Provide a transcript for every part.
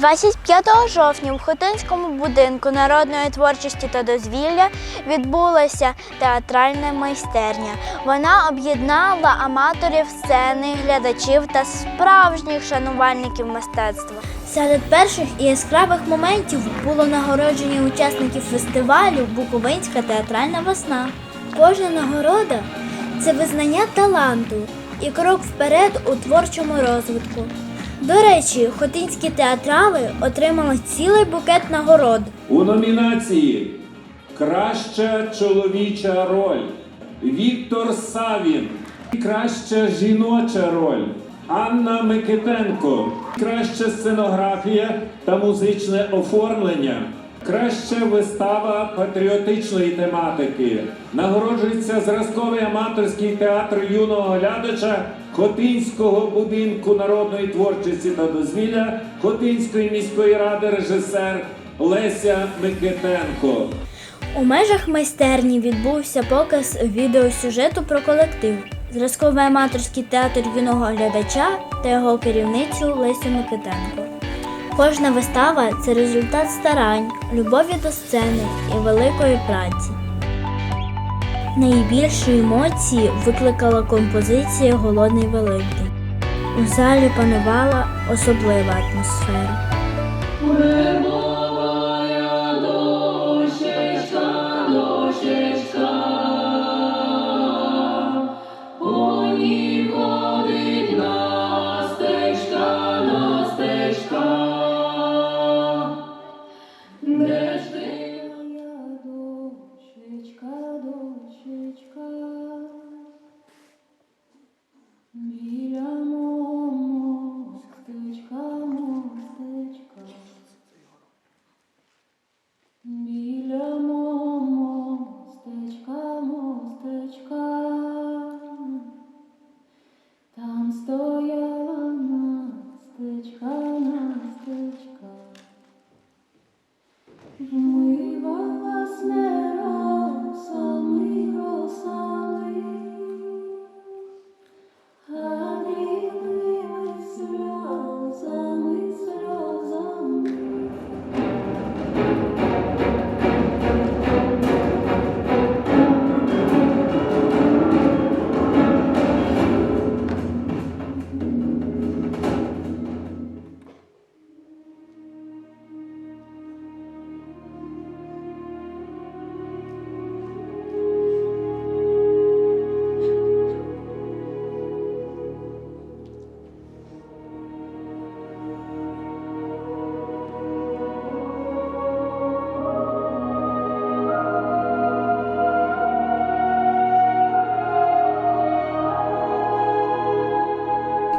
25 жовтня в Хотинському будинку народної творчості та дозвілля відбулася театральна майстерня. Вона об'єднала аматорів сцени, глядачів та справжніх шанувальників мистецтва. Серед перших і яскравих моментів було нагородження учасників фестивалю Буковинська театральна весна. Кожна нагорода це визнання таланту і крок вперед у творчому розвитку. До речі, хотинські театрали отримали цілий букет нагород. У номінації Краща чоловіча роль Віктор Савін. Краща жіноча роль Анна Микитенко. Краща сценографія та музичне оформлення. Краща вистава патріотичної тематики. Нагороджується зразковий аматорський театр юного глядача Хотинського будинку народної творчості та дозвілля Хотинської міської ради режисер Леся Микитенко. У межах майстерні відбувся показ відеосюжету про колектив, зразковий аматорський театр юного глядача та його керівницю Лесю Микитенко. Кожна вистава це результат старань, любові до сцени і великої праці. Найбільші емоції викликала композиція Голодний Великий. У залі панувала особлива атмосфера.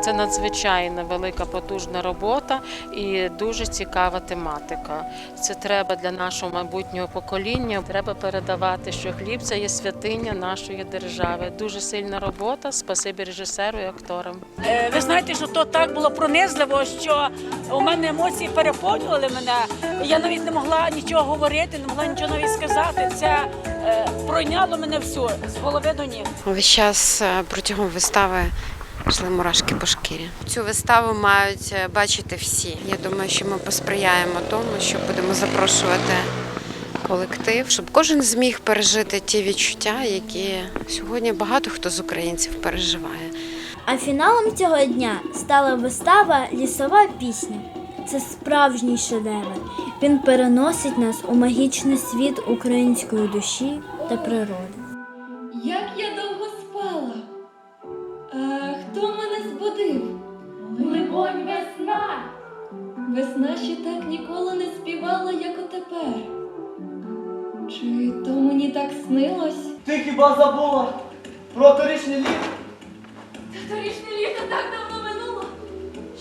Це надзвичайно велика потужна робота і дуже цікава тематика. Це треба для нашого майбутнього покоління. Треба передавати, що хліб це є святиня нашої держави. Дуже сильна робота. Спасибі режисеру і акторам. Е, Ви знаєте, що то так було пронизливо, що у мене емоції переповнювали мене. Я навіть не могла нічого говорити, не могла нічого навіть сказати. Це е, пройняло мене всю з голови до ніг. Весь час е, протягом вистави йшли мурашки по шкірі. Цю виставу мають е, бачити всі. Я думаю, що ми посприяємо тому, що будемо запрошувати колектив, щоб кожен зміг пережити ті відчуття, які сьогодні багато хто з українців переживає. А фіналом цього дня стала вистава Лісова пісня. Це справжній шедевр. Він переносить нас у магічний світ української душі та природи. Як я довго спала, хто мене збудив? Либонь весна. Весна ще так ніколи не співала, як отепер. Чи то мені так снилось? Ти хіба забула про торічне літо? Та торішнє літо так давно минуло.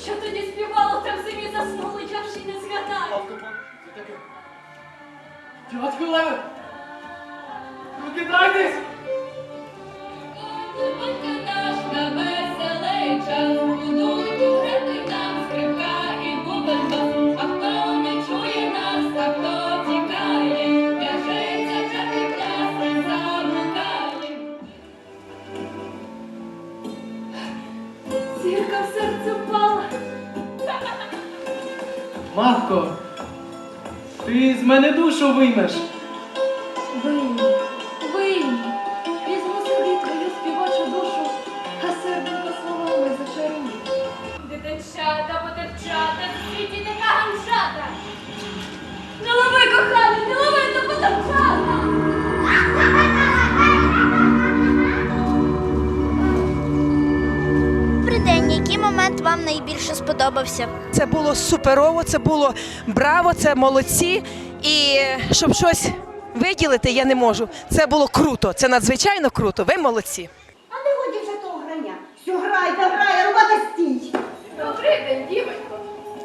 Що тоді співало, та в зимі заснуло, я вже й не згадаю. Дядько Леве! Прокидайтесь! Зірка в серце впала. Мавко, ти з мене душу виймеш. Найбільше сподобався? Це було суперово, це було браво, це молодці. І щоб щось виділити, я не можу. Це було круто, це надзвичайно круто. Ви молодці. А не годі вже того грання. Що грай та грай, робота стій. Добрий день, дівчинко.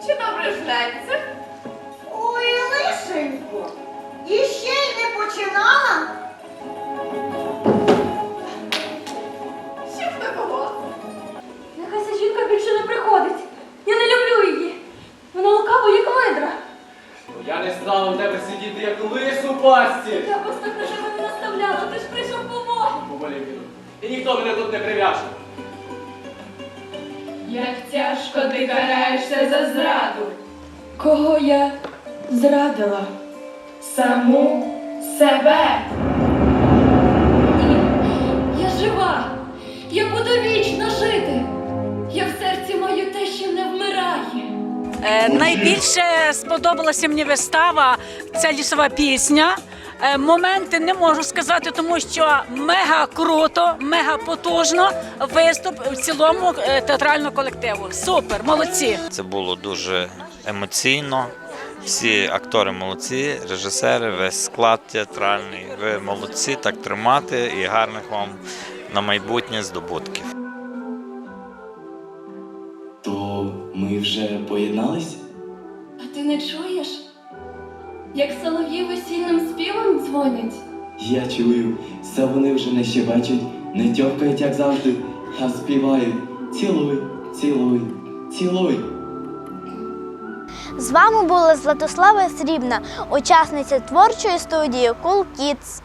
Чи добре жляться? Я не в тебе сидіти, як лис у пасті. Я просто на тебе не наставляла, ти ж прийшов помоги. Поволі піду. І ніхто мене тут не прив'яже. Як тяжко ти караєшся за зраду. Кого я зрадила? Саму себе. Найбільше сподобалася мені вистава ця лісова пісня. Е, моменти не можу сказати, тому що мега круто, мега потужно виступ в цілому е, театрального колективу. Супер, молодці. Це було дуже емоційно. Всі актори молодці, режисери, весь склад театральний. Ви молодці, так тримати і гарних вам на майбутнє здобутків. То ми вже поєднались? Не чуєш? Як солов'ї весільним співом дзвонять? Я чую, це вони вже не щебечуть, не тьовкають, як завжди, а співають. Цілуй, цілуй, цілуй. З вами була Златослава Срібна, учасниця творчої студії Cool Kids.